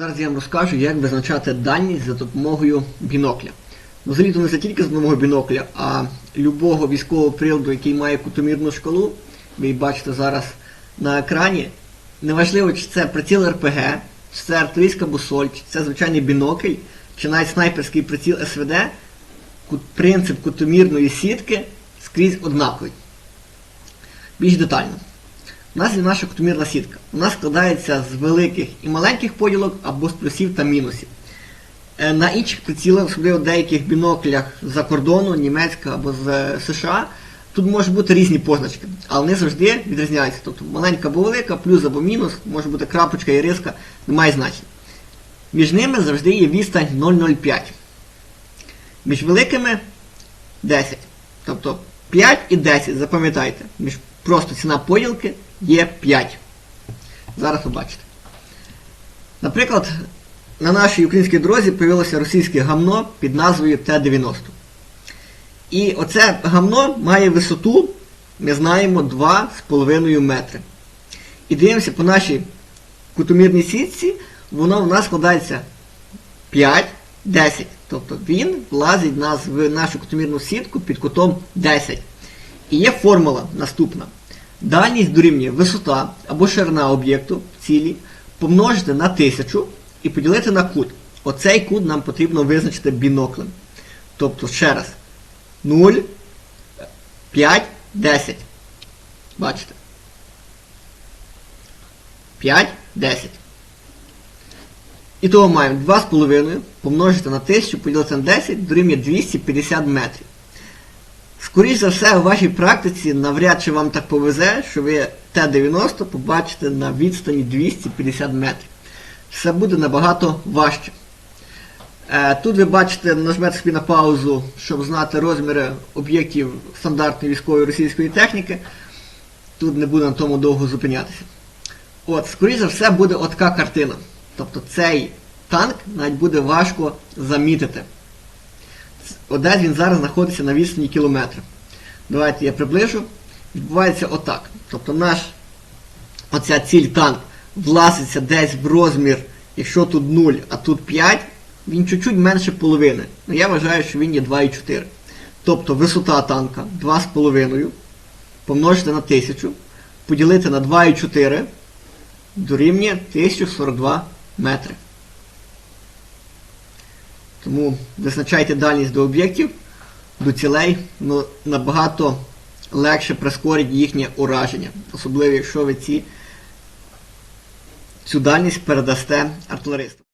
Зараз я вам розкажу, як визначати дальність за допомогою бінокля. Ну, взагалі то не тільки за допомогою бінокля, а любого військового приладу, який має кутомірну шкалу, ви бачите зараз на екрані. Неважливо, чи це приціл РПГ, чи це артилерійська бусоль, чи це звичайний бінокль, чи навіть снайперський приціл СВД, принцип кутомірної сітки скрізь однаковий. Більш детально. У нас є наша кутомірна сітка. Вона складається з великих і маленьких поділок або з плюсів та мінусів. Е, На інших прицілах, особливо в деяких біноклях за кордону, німецька або з е, США, тут можуть бути різні позначки, але вони завжди відрізняються. Тобто маленька або велика, плюс або мінус, може бути крапочка і риска, немає значення. Між ними завжди є відстань 0,05. Між великими 10. Тобто 5 і 10, запам'ятайте. Між просто ціна поділки є 5. Зараз побачите. Наприклад, на нашій українській дорозі появилося російське гамно під назвою Т-90. І оце гамно має висоту, ми знаємо, 2,5 метри. І дивимося по нашій кутомірній сітці, воно в нас складається 5, 10. Тобто він влазить в нашу кутомірну сітку під кутом 10. І є формула наступна. Дальність дорівнює висота або ширина об'єкту цілі помножити на 1000 і поділити на кут. Оцей кут нам потрібно визначити біноклем. Тобто, ще раз, 0, 5, 10. Бачите? 5, 10. І того маємо 2,5 помножити на 1000 поділити на 10 дорівнює 250 метрів. Скоріше за все, у вашій практиці навряд чи вам так повезе, що ви Т-90 побачите на відстані 250 метрів. Все буде набагато важче. Е, Тут ви бачите, нажмете собі на паузу, щоб знати розміри об'єктів стандартної військової російської техніки. Тут не буду на тому довго зупинятися. От, скоріше за все, буде отака картина. Тобто цей танк навіть буде важко замітити. Одесь він зараз знаходиться на відстані кілометра. Давайте я приближу. Відбувається отак. Тобто наш оця ціль танк власиться десь в розмір, якщо тут 0, а тут 5, він чуть-чуть менше половини. Ну я вважаю, що він є 2,4. Тобто висота танка 2,5 помножити на 1000, поділити на 2,4 дорівнює 1042 метри. Тому визначайте дальність до об'єктів, до цілей, ну, набагато легше прискорить їхнє ураження. Особливо, якщо ви ці, цю дальність передасте артилеристам.